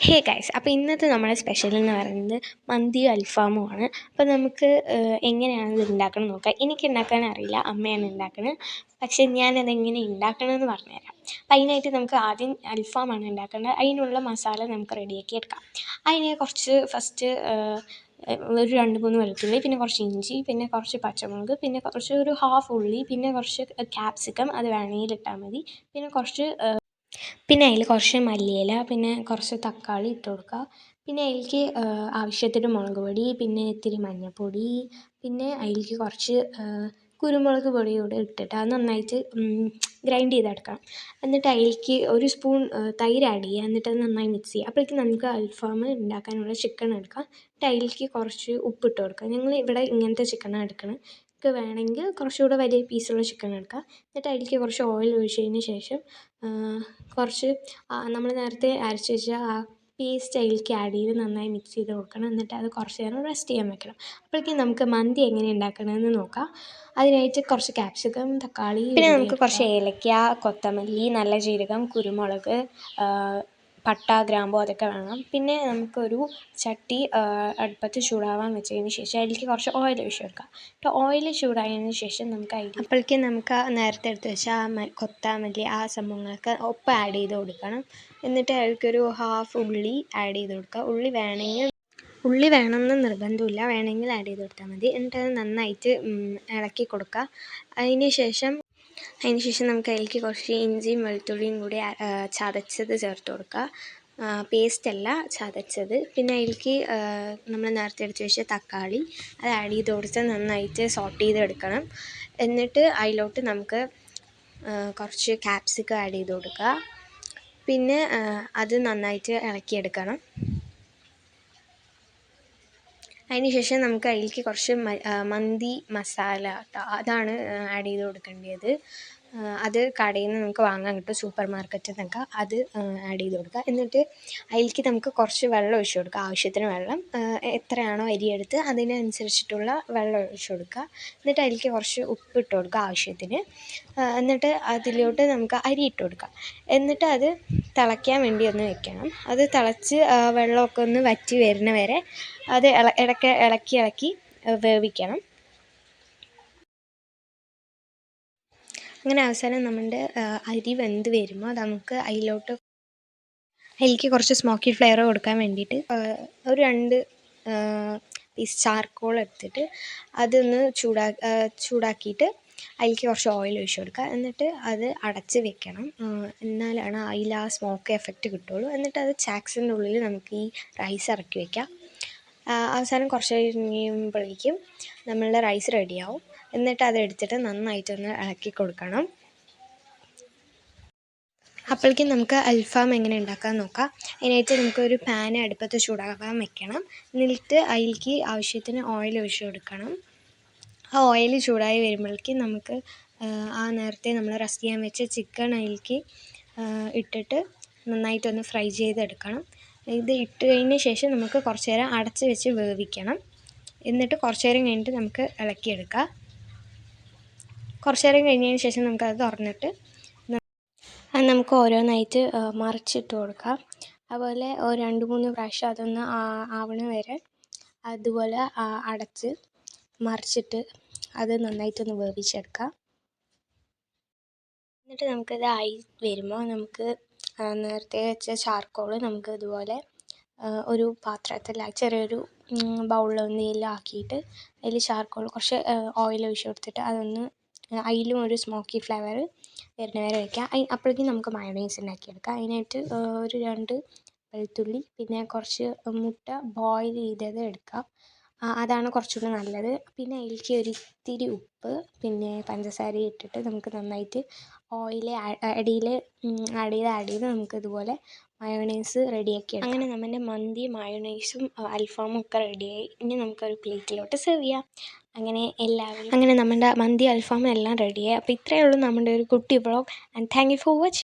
Hey guys അപ്പോൾ ഇന്നത്തെ നമ്മുടെ സ്പെഷ്യൽ എന്ന് പറയുന്നത് മന്തി അൽഫാമുമാണ് അപ്പോൾ നമുക്ക് എങ്ങനെയാണ് ഇത് ഉണ്ടാക്കണം നോക്കാം. എനിക്ക് ഉണ്ടാക്കാൻ അറിയില്ല അമ്മയാണ് ഉണ്ടാക്കുന്നത് പക്ഷേ ഞാനത് എങ്ങനെ ഉണ്ടാക്കണമെന്ന് പറഞ്ഞുതരാം അപ്പോൾ അതിനായിട്ട് നമുക്ക് ആദ്യം അൽഫാമാണ് ഉണ്ടാക്കേണ്ടത് അതിനുള്ള മസാല നമുക്ക് റെഡിയാക്കി എടുക്കാം. അതിനെ കുറച്ച് ഫസ്റ്റ് ഒരു രണ്ട് മൂന്ന് വെളുത്തുള്ളി പിന്നെ കുറച്ച് ഇഞ്ചി പിന്നെ കുറച്ച് പച്ചമുളക് പിന്നെ കുറച്ച് ഒരു ഹാഫ് ഉള്ളി പിന്നെ കുറച്ച് ക്യാപ്സിക്കം അത് വേണമെങ്കിൽ ഇട്ടാൽ മതി. പിന്നെ കുറച്ച് പിന്നെ അതിൽ കുറച്ച് മല്ലിയില പിന്നെ കുറച്ച് തക്കാളി ഇട്ട് കൊടുക്കുക. പിന്നെ അതിലേക്ക് ആവശ്യത്തിന് മുളക് പൊടി പിന്നെ ഇത്തിരി മഞ്ഞൾപ്പൊടി പിന്നെ അതിലേക്ക് കുറച്ച് കുരുമുളക് പൊടി കൂടെ ഇട്ടിട്ട് അത് നന്നായിട്ട് ഗ്രൈൻഡ് ചെയ്തെടുക്കണം. എന്നിട്ട് അതിലേക്ക് ഒരു സ്പൂൺ തൈര് ആഡ് ചെയ്യുക. എന്നിട്ട് അത് നന്നായി മിക്സ് ചെയ്യുക. അപ്പോഴേക്കും നമുക്ക് അൽഫാം ഉണ്ടാക്കാനുള്ള ചിക്കൻ എടുക്കാം. എന്നിട്ട് അതിലേക്ക് കുറച്ച് ഉപ്പിട്ട് കൊടുക്കുക. ഞങ്ങൾ ഇവിടെ ഇങ്ങനത്തെ ചിക്കനാണ് എടുക്കുന്നത് നിങ്ങൾക്ക് വേണമെങ്കിൽ കുറച്ചുകൂടെ വലിയ പീസുള്ള ചിക്കൻ എടുക്കാം. എന്നിട്ട് അതിലേക്ക് കുറച്ച് ഓയിൽ ഒഴിച്ചതിന് ശേഷം കുറച്ച് നമ്മൾ നേരത്തെ അരച്ച് വെച്ച ആ പേസ്റ്റ് അതിലേക്ക് ആഡ് ചെയ്ത് നന്നായി മിക്സ് ചെയ്ത് കൊടുക്കണം. എന്നിട്ട് അത് കുറച്ച് നേരം റെസ്റ്റ് ചെയ്യാൻ വെക്കണം. അപ്പോഴേക്കും നമുക്ക് മന്തി എങ്ങനെ ഉണ്ടാക്കണമെന്ന് നോക്കാം. അതിനായിട്ട് കുറച്ച് ക്യാപ്സിക്കം തക്കാളി പിന്നെ നമുക്ക് കുറച്ച് ഏലക്ക കൊത്തമല്ലി നല്ല ജീരകം കുരുമുളക് പട്ട ഗ്രാമ്പു അതൊക്കെ വേണം. പിന്നെ നമുക്കൊരു ചട്ടി അടുപ്പത്ത് ചൂടാവാൻ വെച്ചതിന് ശേഷം അതിലേക്ക് കുറച്ച് ഓയിൽ ഒഴിച്ച് കൊടുക്കുക എന്നിട്ട് ഓയിൽ ചൂടായതിന് ശേഷം നമുക്ക് അതിൽ അപ്പോഴേക്കും നമുക്ക് നേരത്തെ എടുത്ത് വെച്ച ആ കൊത്തമല്ലി ആ സംഭവങ്ങളൊക്കെ ഒപ്പം ആഡ് ചെയ്ത് കൊടുക്കണം. എന്നിട്ട് അതിലേക്കൊരു ഹാഫ് ഉള്ളി ആഡ് ചെയ്ത് കൊടുക്കുക. ഉള്ളി വേണമെങ്കിൽ ഉള്ളി വേണമെന്ന് നിർബന്ധമില്ല. വേണമെങ്കിൽ ആഡ് ചെയ്ത് കൊടുത്താൽ മതി. എന്നിട്ട് അത് നന്നായിട്ട് ഇളക്കി കൊടുക്കുക. അതിന് ശേഷം അതിന് ശേഷം നമുക്ക് അതിലേക്ക് കുറച്ച് ഇഞ്ചിയും വെളുത്തുള്ളിയും കൂടി ചതച്ചത് ചേർത്ത് കൊടുക്കുക പേസ്റ്റ് അല്ല ചതച്ചത്. പിന്നെ അതിലേക്ക് നമ്മൾ നേരത്തെ എടുത്ത് വെച്ച തക്കാളി അത് ആഡ് ചെയ്ത് കൊടുത്ത് നന്നായിട്ട് സോട്ട് ചെയ്തെടുക്കണം. എന്നിട്ട് അതിലോട്ട് നമുക്ക് കുറച്ച് ക്യാപ്സിക്കം ആഡ് ചെയ്ത് കൊടുക്കുക പിന്നെ അത് നന്നായിട്ട് ഇളക്കിയെടുക്കണം. അതിന് ശേഷം നമുക്ക് അതിലേക്ക് കുറച്ച് മന്തി മസാല അതാണ് ആഡ് ചെയ്ത് കൊടുക്കേണ്ടത് അത് കടയിൽ നിന്ന് നമുക്ക് വാങ്ങാൻ കിട്ടും സൂപ്പർ മാർക്കറ്റിൽ നിന്നൊക്കെ. അത് ആഡ് ചെയ്ത് കൊടുക്കുക. എന്നിട്ട് അതിലേക്ക് നമുക്ക് കുറച്ച് വെള്ളം ഒഴിച്ച് കൊടുക്കുക. ആവശ്യത്തിന് വെള്ളം. എത്രയാണോ അരി എടുത്ത് അതിനനുസരിച്ചിട്ടുള്ള വെള്ളം ഒഴിച്ച് കൊടുക്കുക. എന്നിട്ട് അതിലേക്ക് കുറച്ച് ഉപ്പ് ഇട്ട് കൊടുക്കുക ആവശ്യത്തിന്. എന്നിട്ട് അതിലോട്ട് നമുക്ക് അരി ഇട്ട് കൊടുക്കുക. എന്നിട്ട് അത് തിളയ്ക്കാൻ വേണ്ടി ഒന്ന് വെക്കണം. അത് തിളച്ച് വെള്ളമൊക്കെ ഒന്ന് വറ്റി വരുന്ന വരെ അത് ഇടയ്ക്ക് ഇളക്കി ഇളക്കി വേവിക്കണം. അങ്ങനെ അവസാനം നമ്മുടെ അരി വെന്ത് വരുമ്പോൾ നമുക്ക് അതിലോട്ട് അതിലേക്ക് കുറച്ച് സ്മോക്കി ഫ്ലെയർ കൊടുക്കാൻ വേണ്ടിയിട്ട് ഒരു രണ്ട് പീസ് ചാർക്കോൾ എടുത്തിട്ട് അതൊന്ന് ചൂടാ ചൂടാക്കിയിട്ട് അതിലേക്ക് കുറച്ച് ഓയിൽ ഒഴിച്ച് കൊടുക്കുക. എന്നിട്ട് അത് അടച്ച് വെക്കണം. എന്നാലാണ് അതിൽ ആ സ്മോക്ക് എഫക്റ്റ് കിട്ടുള്ളൂ. എന്നിട്ട് അത് ചാക്സിന്റെ ഉള്ളിൽ നമുക്ക് ഈ റൈസ് ഇറക്കി വയ്ക്കാം അവസാനം കുറച്ച് കഴിയുമ്പോഴേക്കും നമ്മളുടെ റൈസ് റെഡിയാവും എന്നിട്ട് അത് എടുത്തിട്ട് നന്നായിട്ടൊന്ന് ഇളക്കി കൊടുക്കണം. അപ്പോഴേക്കും നമുക്ക് അൽഫാം എങ്ങനെ ഉണ്ടാക്കാൻ നോക്കാം. അതിനായിട്ട് നമുക്കൊരു പാൻ അടുപ്പത്ത് ചൂടാക്കാൻ വെക്കണം. എന്നിട്ട് അതിലേക്ക് ആവശ്യത്തിന് ഓയിൽ ഒഴിച്ച് കൊടുക്കണം. ആ ഓയിൽ ചൂടായി വരുമ്പോഴേക്കും നമുക്ക് ആ നേരത്തെ നമ്മൾ റസ്റ്റ് ചെയ്യാൻ വെച്ച ചിക്കൻ അതിലേക്ക് ഇട്ടിട്ട് നന്നായിട്ടൊന്ന് ഫ്രൈ ചെയ്തെടുക്കണം. ഇത് ഇട്ട് കഴിഞ്ഞ ശേഷം നമുക്ക് കുറച്ച് നേരം അടച്ച് വെച്ച് വേവിക്കണം. എന്നിട്ട് കുറച്ച് നേരം കഴിഞ്ഞിട്ട് നമുക്ക് ഇളക്കിയെടുക്കാം. കുറച്ച് നേരം കഴിഞ്ഞതിന് ശേഷം നമുക്കത് തുറന്നിട്ട് അത് നമുക്ക് ഓരോന്നായിട്ട് മറിച്ചിട്ട് കൊടുക്കാം. അതുപോലെ രണ്ട് മൂന്ന് പ്രാവശ്യം അതൊന്ന് ആവണ വരെ അതുപോലെ അടച്ച് മറിച്ചിട്ട് അത് നന്നായിട്ടൊന്ന് വേവിച്ചെടുക്കാം. എന്നിട്ട് നമുക്കത് ആയി വരുമ്പോൾ നമുക്ക് നേരത്തെ വെച്ച ചാർക്കോൾ നമുക്ക് ഇതുപോലെ ഒരു പാത്രത്തിൽ ചെറിയൊരു ബൗളിൽ ആക്കിയിട്ട് അതിൽ ചാർക്കോൾ കുറച്ച് ഓയിൽ ഒഴിച്ച് കൊടുത്തിട്ട് അതൊന്ന് അതിലും ഒരു സ്മോക്കി ഫ്ലേവർ വരുന്ന വരെ വയ്ക്കുക അപ്പോഴേക്കും നമുക്ക് മയോണൈസ് ഉണ്ടാക്കിയെടുക്കാം അതിനായിട്ട് ഒരു രണ്ട് വെളുത്തുള്ളി പിന്നെ കുറച്ച് മുട്ട ബോയിൽ ചെയ്തത് എടുക്കാം. അതാണ് കുറച്ചുകൂടി നല്ലത്. പിന്നെ അതിലേക്ക് ഒരു ഇത്തിരി ഉപ്പ് പിന്നെ പഞ്ചസാര ഇട്ടിട്ട് നമുക്ക് നന്നായിട്ട് ഓയിൽ അടിയിൽ ആഡ് ചെയ്ത് ആഡ് ചെയ്ത് നമുക്ക് ഇതുപോലെ മയോണൈസ് റെഡിയാക്കി അങ്ങനെ നമ്മുടെ മന്തി മയോണൈസും അൽഫാമും ഒക്കെ റെഡിയായി ഇനി നമുക്കൊരു പ്ലേറ്റിലോട്ട് സെർവ് ചെയ്യാം. അങ്ങനെ എല്ലാവരും അങ്ങനെ നമ്മുടെ മന്തി അൽഫാമും എല്ലാം റെഡിയായി അപ്പോൾ ഇത്രയേ ഉള്ളൂ നമ്മുടെ ഒരു കുട്ടി blog and thank you for watching